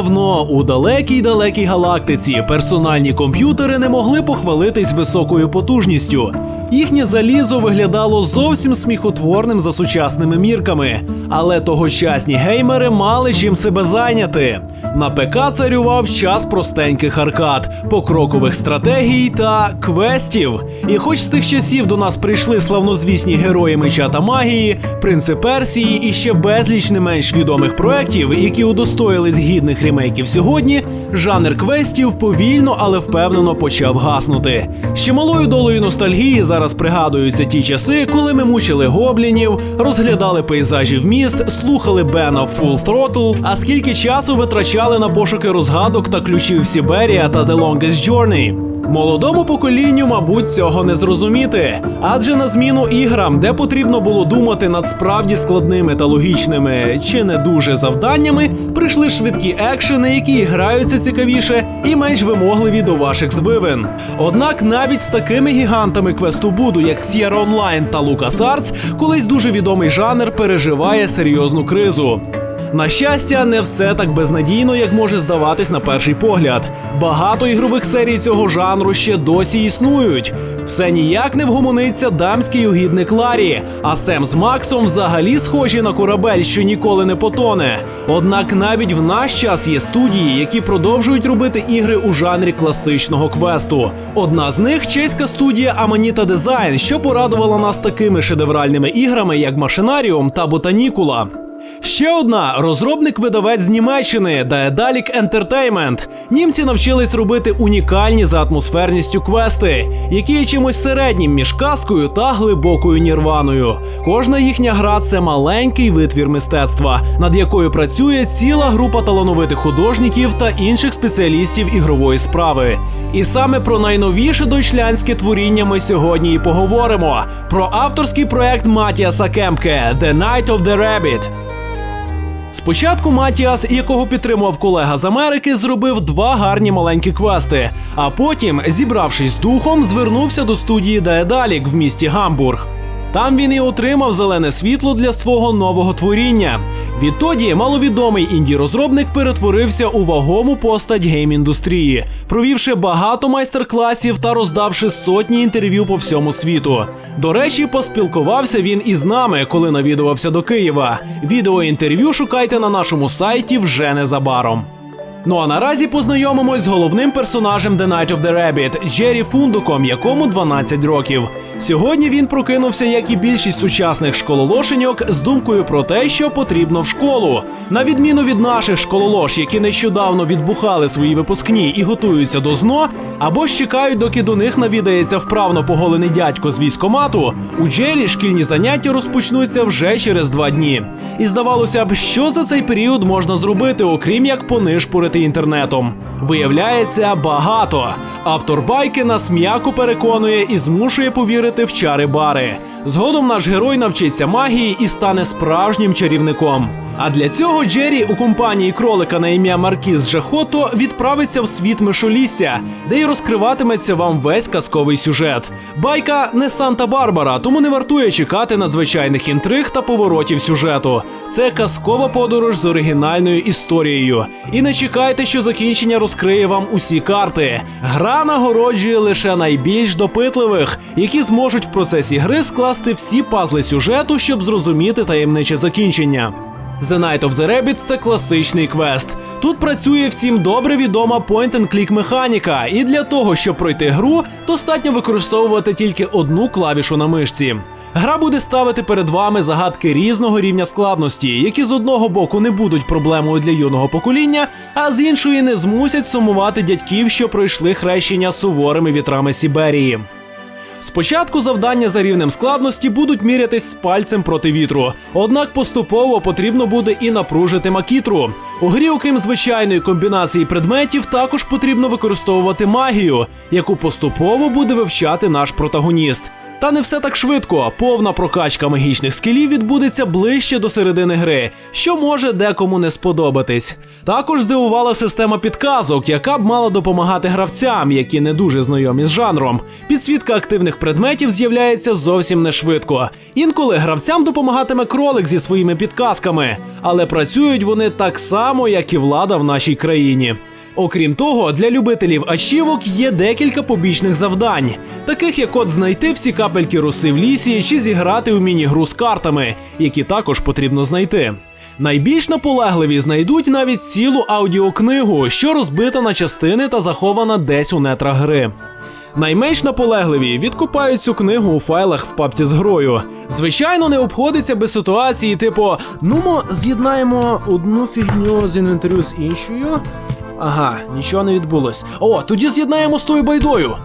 Давно у далекій далекій галактиці персональні комп'ютери не могли похвалитись високою потужністю. Їхнє залізо виглядало зовсім сміхотворним за сучасними мірками, але тогочасні геймери мали чим себе зайняти. На ПК царював час простеньких аркад, покрокових стратегій та квестів. І хоч з тих часів до нас прийшли славнозвісні герої меча та магії, принци Персії і ще безліч не менш відомих проєктів, які удостоїлись гідних ремейків сьогодні, жанр квестів повільно, але впевнено почав гаснути. Ще малою долею ностальгії зараз пригадуються ті часи, коли ми мучили гоблінів, розглядали пейзажів міст, слухали Бена Full Throttle, а скільки часу витрачали на пошуки розгадок та ключів Сіберія та The Longest Journey. Молодому поколінню, мабуть, цього не зрозуміти. Адже на зміну іграм, де потрібно було думати над справді складними та логічними чи не дуже завданнями, прийшли швидкі екшени, які граються цікавіше і менш вимогливі до ваших звивин. Однак навіть з такими гігантами квесту буду, як Sierra Online та LucasArts, колись дуже відомий жанр переживає серйозну кризу. На щастя, не все так безнадійно, як може здаватись на перший погляд. Багато ігрових серій цього жанру ще досі існують. Все ніяк не вгомониться дамський угідник Ларі, а Сем з Максом взагалі схожі на корабель, що ніколи не потоне. Однак навіть в наш час є студії, які продовжують робити ігри у жанрі класичного квесту. Одна з них чеська студія Amanita Design, що порадувала нас такими шедевральними іграми, як Машинаріум та Ботанікула. Ще одна розробник-видавець з Німеччини Daedalic Entertainment. Німці навчились робити унікальні за атмосферністю квести, які є чимось середнім між казкою та глибокою нірваною. Кожна їхня гра це маленький витвір мистецтва, над якою працює ціла група талановитих художників та інших спеціалістів ігрової справи. І саме про найновіше дойчлянське творіння ми сьогодні і поговоримо: про авторський проект Матіаса Кемпке The Night of the Rabbit. Спочатку Матіас, якого підтримував колега з Америки, зробив два гарні маленькі квести. А потім, зібравшись з духом, звернувся до студії Даедалік в місті Гамбург. Там він і отримав зелене світло для свого нового творіння. Відтоді маловідомий інді-розробник перетворився у вагому постать гейм-індустрії, провівши багато майстер-класів та роздавши сотні інтерв'ю по всьому світу. До речі, поспілкувався він із нами, коли навідувався до Києва. Відеоінтерв'ю шукайте на нашому сайті вже незабаром. Ну а наразі познайомимось з головним персонажем The Night of the Rabbit Джері Фундуком, якому 12 років. Сьогодні він прокинувся, як і більшість сучасних школолошеньок, з думкою про те, що потрібно в школу. На відміну від наших школолош, які нещодавно відбухали свої випускні і готуються до ЗНО, або ж чекають, доки до них навідається вправно поголений дядько з військомату. У Джері шкільні заняття розпочнуться вже через два дні. І здавалося б, що за цей період можна зробити, окрім як понишпорити інтернетом. Виявляється, багато. Автор байки нас м'яко переконує і змушує повірити в чари бари. Згодом наш герой навчиться магії і стане справжнім чарівником. А для цього Джері у компанії кролика на ім'я Маркіз Жахото відправиться в світ Мишолісся, де й розкриватиметься вам весь казковий сюжет. Байка не Санта-Барбара, тому не вартує чекати надзвичайних інтриг та поворотів сюжету. Це казкова подорож з оригінальною історією. І не чекайте, що закінчення розкриє вам усі карти. Гра нагороджує лише найбільш допитливих, які зможуть в процесі гри скласти всі пазли сюжету, щоб зрозуміти таємниче закінчення. The Night of the Rabbit – це класичний квест. Тут працює всім добре відома point-and-click механіка, і для того, щоб пройти гру, достатньо використовувати тільки одну клавішу на мишці. Гра буде ставити перед вами загадки різного рівня складності, які з одного боку не будуть проблемою для юного покоління, а з іншої не змусять сумувати дядьків, що пройшли хрещення суворими вітрами Сіберії. Спочатку завдання за рівнем складності будуть мірятись з пальцем проти вітру, однак поступово потрібно буде і напружити макітру. У грі, окрім звичайної комбінації предметів, також потрібно використовувати магію, яку поступово буде вивчати наш протагоніст. Та не все так швидко. Повна прокачка магічних скілів відбудеться ближче до середини гри, що може декому не сподобатись. Також здивувала система підказок, яка б мала допомагати гравцям, які не дуже знайомі з жанром. Підсвітка активних предметів з'являється зовсім не швидко. Інколи гравцям допомагатиме кролик зі своїми підказками, але працюють вони так само, як і влада в нашій країні. Окрім того, для любителів ачівок є декілька побічних завдань, таких як от знайти всі капельки роси в лісі чи зіграти у міні-гру з картами, які також потрібно знайти. Найбільш наполегливі знайдуть навіть цілу аудіокнигу, що розбита на частини та захована десь у нетрах гри. Найменш наполегливі відкупають цю книгу у файлах в папці з грою. Звичайно, не обходиться без ситуації, типу: ну мо з'єднаємо одну фігню з інвентарю з іншою. Ага, нічого не відбулось. О, тоді з'єднаємо з тою байдою.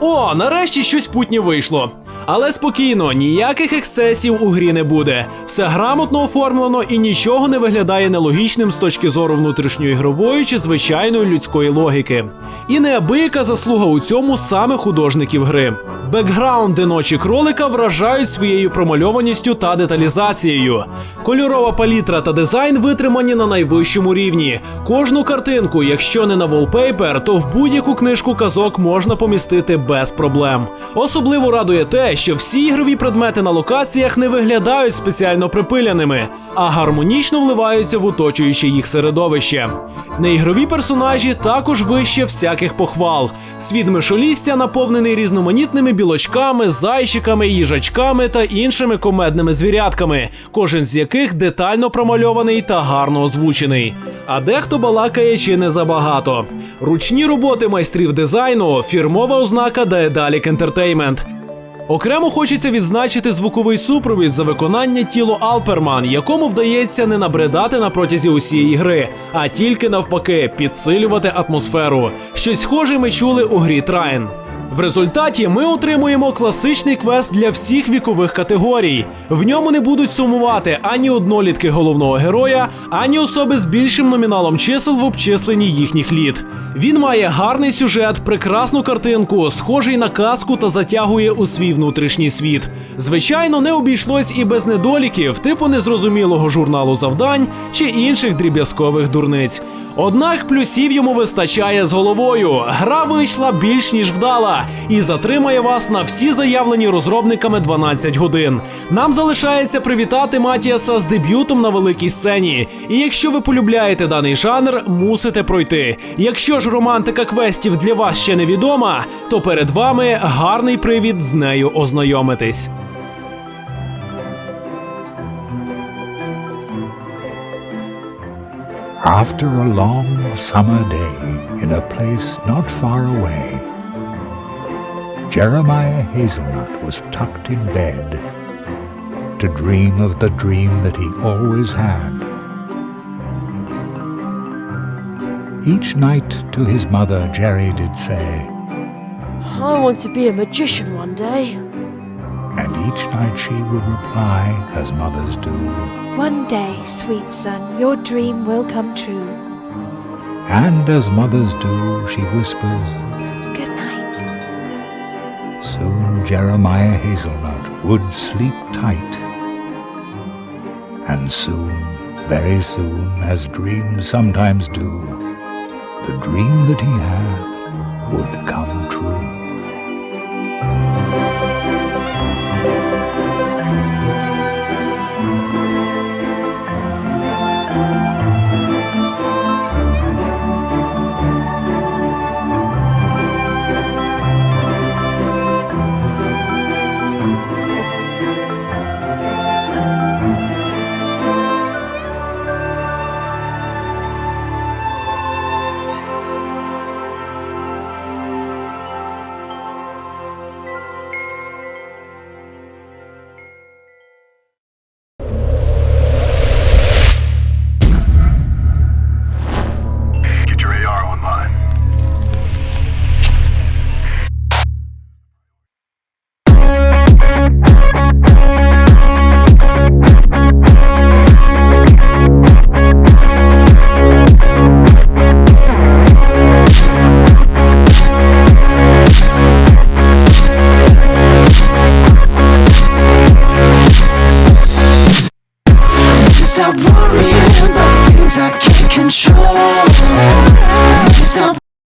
О, нарешті щось путнє вийшло. Але спокійно, ніяких ексцесів у грі не буде. Все грамотно оформлено і нічого не виглядає нелогічним з точки зору внутрішньої ігрової чи звичайної людської логіки. І неабияка заслуга у цьому саме художників гри. Бекграунди ночі кролика вражають своєю промальованістю та деталізацією. Кольорова палітра та дизайн витримані на найвищому рівні. Кожну картинку, якщо не на волпейпер, то в будь-яку книжку казок можна помістити без проблем. Особливо радує те, що всі ігрові предмети на локаціях не виглядають спеціально припиляними, а гармонічно вливаються в оточуюче їх середовище. Неігрові персонажі також вище всяких похвал. Світ мишолістя наповнений різноманітними білочками, зайчиками, їжачками та іншими комедними звірятками, кожен з яких детально промальований та гарно озвучений. А дехто балакає чи не забагато. Ручні роботи майстрів дизайну, фірмова ознака Daedalic Entertainment. Окремо хочеться відзначити звуковий супровід за виконання тіло Алперман, якому вдається не набридати на протязі усієї гри, а тільки навпаки підсилювати атмосферу. Щось схоже ми чули у грі Трайн. В результаті ми отримуємо класичний квест для всіх вікових категорій. В ньому не будуть сумувати ані однолітки головного героя, ані особи з більшим номіналом чисел в обчисленні їхніх літ. Він має гарний сюжет, прекрасну картинку, схожий на казку та затягує у свій внутрішній світ. Звичайно, не обійшлось і без недоліків, типу незрозумілого журналу завдань чи інших дріб'язкових дурниць. Однак плюсів йому вистачає з головою. Гра вийшла більш ніж вдала і затримає вас на всі заявлені розробниками 12 годин. Нам залишається привітати Матіаса з дебютом на великій сцені. І якщо ви полюбляєте даний жанр, мусите пройти. Якщо ж романтика квестів для вас ще не відома, то перед вами гарний привід з нею ознайомитись. After a long summer day in a place not far away, Jeremiah Hazelnut was tucked in bed to dream of the dream that he always had. Each night to his mother, Jerry did say, I want to be a magician one day. and each night she would reply, as mothers do, One day, sweet son, your dream will come true. and as mothers do, she whispers, Jeremiah Hazelnut would sleep tight. And soon, very soon, as dreams sometimes do, the dream that he had would come true.